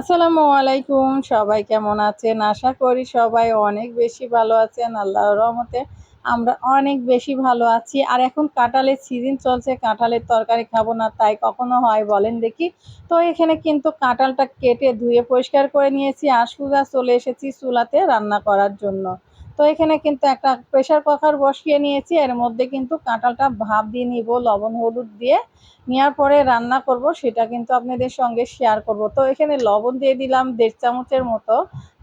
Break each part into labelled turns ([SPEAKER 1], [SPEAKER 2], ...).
[SPEAKER 1] আসসালামু আলাইকুম, সবাই কেমন আছেন? আশা করি সবাই অনেক বেশি ভালো আছেন আল্লাহ রহমতে আমরা অনেক বেশি ভালো আছি। আর এখন কাঁঠালের সিজন চলছে, কাঁঠালের তরকারি খাব না, তাই কখনো হয় বলেন দেখি। তো এখানে কিন্তু কাঁঠালটা কেটে ধুয়ে পরিষ্কার করে নিয়েছি, আর সুজা চলে এসেছি চুলাতে রান্না করার জন্য। তো এখানে কিন্তু একটা প্রেশার কুকার বসিয়ে নিয়েছি। এর মধ্যে কিন্তু কাঁঠালটা ভাপ দিয়ে নিব, লবণ, হলুদ দিয়ে। নেওয়ার পরে রান্না করব, সেটা কিন্তু আপনাদের সঙ্গে শেয়ার করব। তো এখানে লবণ দিয়ে দিলাম দেড় চামচের মতো।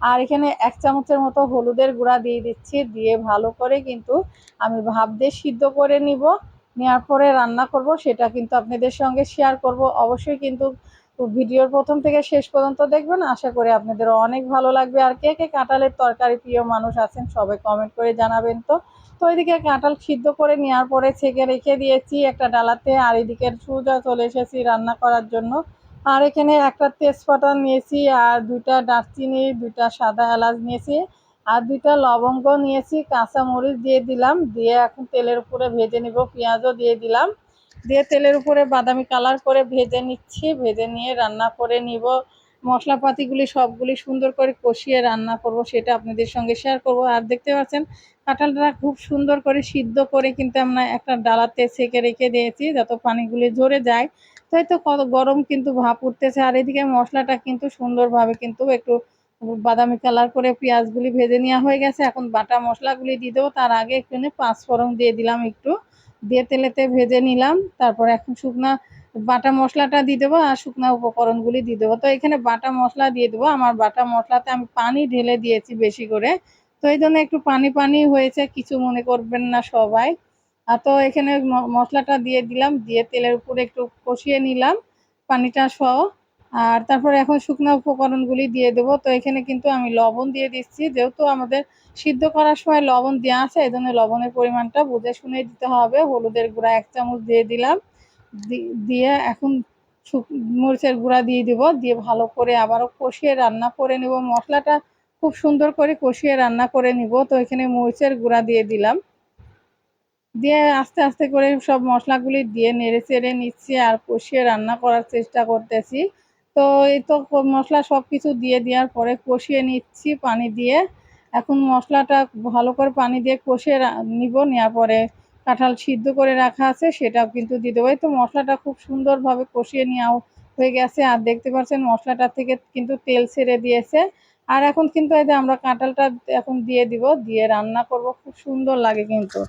[SPEAKER 1] আর এখানে এক চামচের মতো হলুদের গুঁড়া দিয়ে দিচ্ছি, দিয়ে ভালো করে কিন্তু আমি ভাপ দিয়ে সিদ্ধ করে নিব। নেওয়ার পরে রান্না করব, সেটা কিন্তু আপনাদের সঙ্গে শেয়ার করব। অবশ্যই কিন্তু ভিডিওর প্রথম থেকে শেষ পর্যন্ত দেখবেন। আশা করি আপনাদের অনেক ভালো লাগবে। আর কে কে কাঁঠালের তরকারি প্রিয় মানুষ আছেন, সবাই কমেন্ট করে জানাবেন তো। তো ওইদিকে কাঁঠাল সিদ্ধ করে নেওয়ার পরে ছেঁকে রেখে দিয়েছি একটা ডালাতে। আর এদিকে সুজা চলে এসেছি রান্না করার জন্য। আর এখানে একটা তেজপাতা নিয়েছি আর দুইটা দারচিনি, দুইটা সাদা এলাচ নিয়েছি। আর দুইটা লবঙ্গ নিয়েছি কাঁচা মরিচ দিয়ে দিলাম। দিয়ে এখন তেলের উপরে ভেজে নিব, পেঁয়াজও দিয়ে দিলাম। দিয়ে তেলের উপরে বাদামি কালার করে ভেজে নিচ্ছি। ভেজে নিয়ে রান্না করে নিব। মশলাপাতিগুলি সবগুলি সুন্দর করে কষিয়ে রান্না করব, সেটা আপনাদের সঙ্গে শেয়ার করব। আর দেখতে পাচ্ছেন, কাঁঠালটা খুব সুন্দর করে সিদ্ধ করে কিন্তু আমরা একটা ডালাতে সেকে রেখে দিয়েছি, যত পানিগুলি ঝরে যায়। তাই তো কত গরম কিন্তু ভাপ উঠতেছে। আর এদিকে মশলাটা কিন্তু সুন্দরভাবে কিন্তু একটু বাদামি কালার করে পেঁয়াজগুলি ভেজে নেওয়া হয়ে গেছে। এখন বাটা মশলাগুলি দিয়ে দেবো। তার আগে একটু পাঁচফোড়ন দিয়ে দিলাম একটু। দিয়ে তেলেতে ভেজে নিলাম। তারপর এখন শুকনা বাটা মশলাটা দিয়ে দেবো আর শুকনা উপকরণগুলি দিয়ে দেবো। তো এখানে বাটা মশলা দিয়ে দেবো। আমার বাটা মশলাতে আমি পানি ঢেলে দিয়েছি বেশি করে। তো এই জন্য একটু পানি পানি হয়েছে, কিছু মনে করবেন না সবাই। আর তো এখানে মশলাটা দিয়ে দিলাম। দিয়ে তেলের উপরে একটু কষিয়ে নিলাম পানিটা সহ। আর তারপরে এখন শুকনো উপকরণগুলি দিয়ে দেবো। তো এখানে কিন্তু আমি লবণ দিয়ে দিচ্ছি। যেহেতু আমাদের সিদ্ধ করার সময় লবণ দেওয়া আছে এই জন্য লবণের পরিমাণটা বুঝে শুনে দিতে হবে। হলুদের গুঁড়া এক চামচ দিয়ে দিলাম। দিয়ে এখন মরিচের গুঁড়া দিয়ে দিব। দিয়ে ভালো করে আবারও কষিয়ে রান্না করে নেব। মশলাটা খুব সুন্দর করে কষিয়ে রান্না করে নিব। তো এখানে মরিচের গুঁড়া দিয়ে দিলাম। দিয়ে আস্তে আস্তে করে সব মশলাগুলি দিয়ে নেড়ে চেড়ে নিচ্ছি আর কষিয়ে রান্না করার চেষ্টা করতেছি। তো এই তো মশলা সব কিছু দিয়ে দেওয়ার পরে কষিয়ে নিচ্ছি পানি দিয়ে। এখন মশলাটা ভালো করে পানি দিয়ে কষিয়ে নিব, নেওয়ার পরে কাঁঠাল সিদ্ধ করে রাখা আছে, সেটাও কিন্তু দিয়ে দেবো। তো মশলাটা খুব সুন্দরভাবে কষিয়ে নেওয়া হয়ে গেছে, আর দেখতে পাচ্ছেন মশলাটা থেকে কিন্তু তেল ছেড়ে দিয়েছে। আর এখন কিন্তু এই যে আমরা কাঁঠালটা এখন দিয়ে দিব, দিয়ে রান্না করব, খুব সুন্দর লাগে কিন্তু।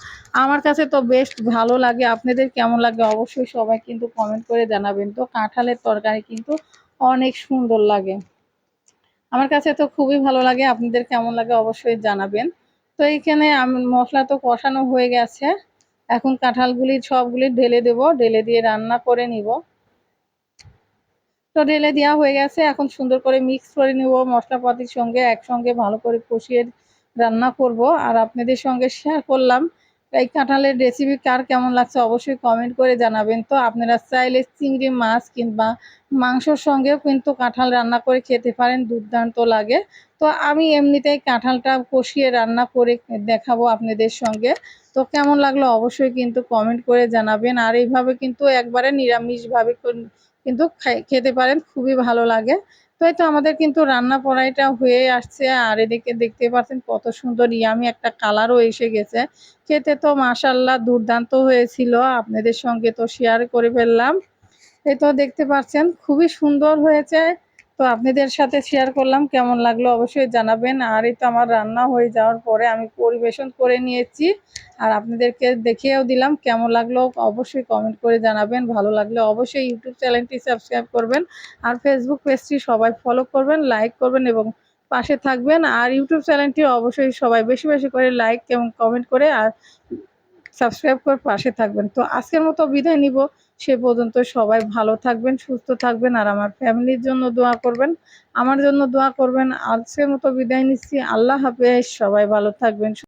[SPEAKER 1] আমার কাছে তো বেশ ভালো লাগে, আপনাদের কেমন লাগে অবশ্যই সবাই কিন্তু কমেন্ট করে জানাবেন। তো কাঁঠালের তরকারি কিন্তু অনেক সুন্দর লাগে। আমার কাছে তো খুবই ভালো লাগে, আপনাদের কেমন লাগে অবশ্যই জানাবেন। তো এইখানে মশলা তো কষানো হয়ে গেছে। এখন কাঁঠালগুলি সবগুলি ঢেলে দেব, ঢেলে দিয়ে রান্না করে নিব। তো ঢেলে দেওয়া হয়ে গেছে, এখন সুন্দর করে মিক্স করে নিব। মশলাপাতির সঙ্গে একসঙ্গে ভালো করে কষিয়ে রান্না করব। আর আপনাদের সঙ্গে শেয়ার করলাম এই কাঁঠালের রেসিপি কার কেমন লাগছে অবশ্যই কমেন্ট করে জানাবেন। তো আপনারা চাইলে চিংড়ি মাছ কিংবা মাংসর সঙ্গেও কিন্তু কাঁঠাল রান্না করে খেতে পারেন, দুর্দান্ত লাগে। তো আমি এমনিতেই কাঁঠালটা কষিয়ে রান্না করে দেখাবো আপনাদের সঙ্গে। তো কেমন লাগল অবশ্যই কিন্তু কমেন্ট করে জানাবেন। আর এইভাবে কিন্তু একবারে নিরামিষভাবে কিন্তু খেতে পারেন, খুবই ভালো লাগে। তো এই তো আমাদের কিন্তু রান্না পড়াইটা হয়ে আসছে, আর এদিকে দেখতে পাচ্ছেন কত সুন্দর ইয়ামি একটা কালারও এসে গেছে। খেতে তো মাসাল্লাহ দুর্দান্ত হয়েছিল, আপনাদের সঙ্গে তো শেয়ার করে ফেললাম। এ তো দেখতে পাচ্ছেন খুবই সুন্দর হয়েছে। তো আপনাদের সাথে শেয়ার করলাম, কেমন লাগল অবশ্যই জানাবেন। আর এই তো আমার রান্না হয়ে যাওয়ার পরে আমি পরিবেশন করে নিয়েছি। আর আপনাদেরকে দেখিয়েও দিলাম, কেমন লাগল অবশ্যই কমেন্ট করে জানাবেন। ভালো লাগলে অবশ্যই ইউটিউব চ্যানেলটি সাবস্ক্রাইব করবেন। আর ফেসবুক পেজটি সবাই ফলো করবেন লাইক করবেন এবং পাশে থাকবেন। আর ইউটিউব চ্যানেলটি অবশ্যই সবাই বেশি বেশি করে লাইক এবং কমেন্ট করে আর সাবস্ক্রাইব করে পাশে থাকবেন। তো আজকের মতো বিদায় নিব। সে পর্যন্ত সবাই ভালো থাকবেন, সুস্থ থাকবেন আর আমার ফ্যামিলির জন্য দোয়া করবেন। আমার জন্য দোয়া করবেন। আজকের মতো বিদায় নিচ্ছি। আল্লাহ হাফেজ। সবাই ভালো থাকবেন।